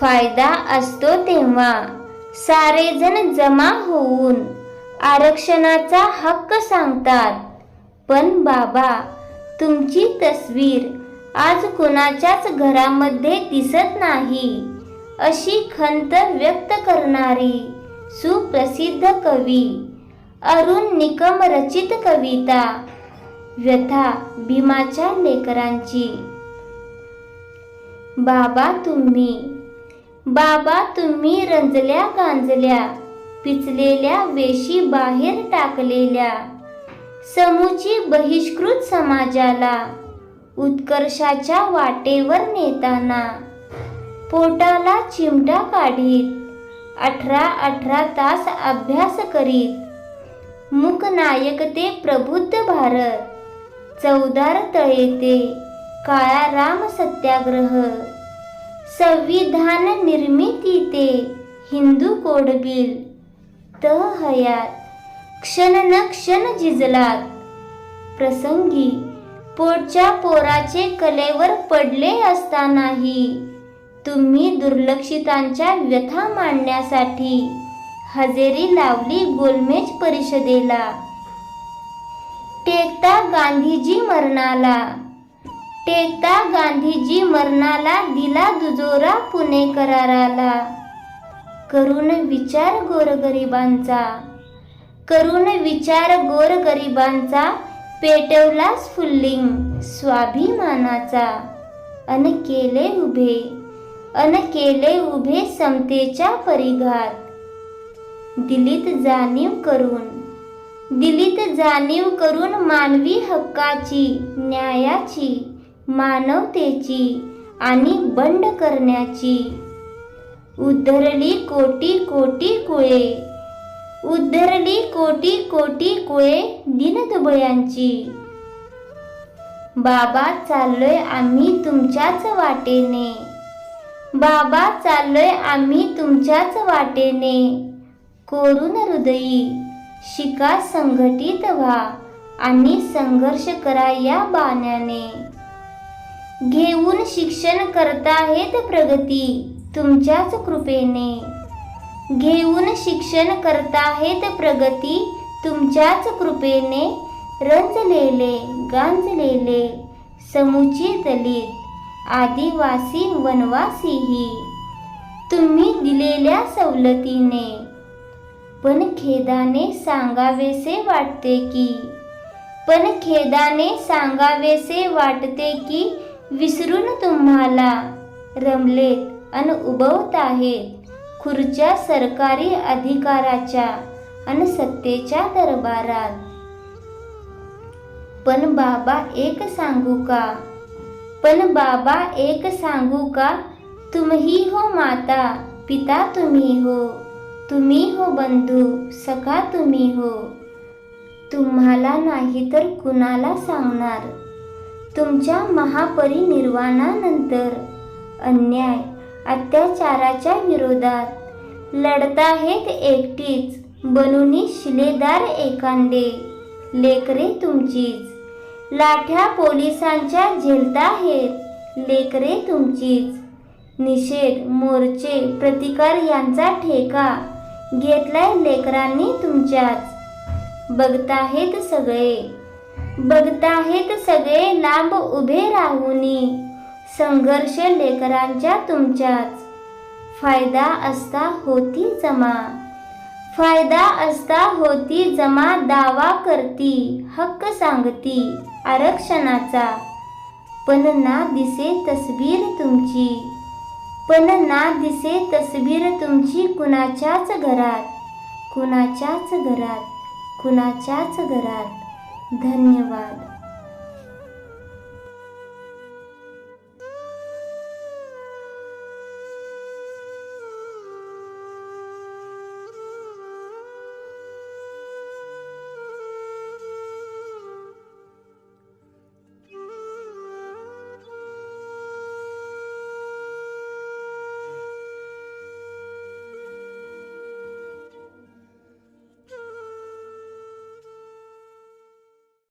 फायदा असतो तेव्हा. सारेजण जमा होऊन आरक्षणाचा हक्क सांगतात. पण बाबा तुमची तस्वीर आज कुणाच्याच घरामध्ये दिसत नाही अशी खंत व्यक्त करणारी सुप्रसिद्ध कवी अरुण निकम रचित कविता व्यथा भीमाच्या लेकरांची. बाबा तुम्ही बाबा तुम्ही रंजल्या गांजल्या पिचलेल्या वेशी बाहेर टाकलेल्या. समूची बहिष्कृत समाजाला उत्कर्षाच्या वाटेवर नेताना. पोटाला चिमटा काढीत अठरा अठरा तास अभ्यास करीत. मुकनायक ते प्रबुद्ध भारत चौदार तळे ते काळा राम सत्याग्रह. संविधान निर्मिती ते हिंदू कोडबिल तह हयात क्षण न क्षण झिजलात प्रसंगी पोटच्या पोराचे कलेवर पडले असतानाही तुम्ही दुर्लक्षितांच्या व्यथा मांडण्यासाठी हजेरी लावली गोलमेज परिषदेला. टेकता गांधीजी मरणाला. टेकता गांधीजी मरणाला दिला दुजोरा पुणे कराराला करून विचार गोरगरिबांचा. करून विचार गोरगरिबांचा पेटवला स्फुल्लिंग स्वाभिमानाचा. अन केले उभे अन केले उभे समतेच्या परिघात. दिलीत जाणीव करून दिलीत जाणीव करून मानवी हक्काची न्यायाची मानवतेची आणि बंड करण्याची. उद्धरली कोटी कोटी कुळे उद्धरली कोटी कोटी कुळे दिनदुबळ्यांची. बाबा चाललोय आम्ही तुमच्याच वाटेने. बाबा चाललोय आम्ही तुमच्याच वाटेने. कोरून हृदयी शिका संघटित व्हा आणि संघर्ष करा या बाण्याने. घेऊन शिक्षण करताहेत प्रगती तुमच्याच कृपेने. घेऊन शिक्षण करताहेत प्रगती तुमच्याच कृपेने. रंजलेले गांजलेले समुची दलित आदिवासी वनवासीही. तुम्ही दिलेल्या सवलतीने. पण खेदाने सांगावेसे वाटते की पण खेदाने सांगावेसे वाटते की विसरून तुम्हाला रमलेत अन उभवत आहेत खुर्च्या सरकारी अधिकाराच्या अन सत्तेच्या दरबारात. पण बाबा एक सांगू का? पण बाबा एक सांगू का? तुम्ही हो माता पिता तुम्ही हो. तुम्ही हो बंधू सखा तुम्ही हो. तुम्हाला नाही तर कुणाला सांगणार? तुमच्या महापरिनिर्वाणानंतर अन्याय अत्याचाराच्या विरोधात लढताहेत एकटीच बनूनी शिलेदार एकांडे. लेकरे तुमचीच. लाठ्या पोलिसांच्या झेलताहेत. लेकरे तुमचीच. निषेध मोर्चे प्रतिकार यांचा ठेका घेतलाय लेकरांनी तुमच्याच. बघताहेत सगळे. बघताहेत सगळे लांब उभे राहूनी. संघर्ष लेकरांच्या तुमच्याच. फायदा असता होती जमा. फायदा असता होती जमा दावा करती हक्क सांगती आरक्षणाचा. पण ना दिसे तस्बीर तुमची. पण ना दिसे तस्बीर तुमची कुणाच्याच घरात. कुणाच्याच घरात. कुणाच्याच घरात. धन्यवाद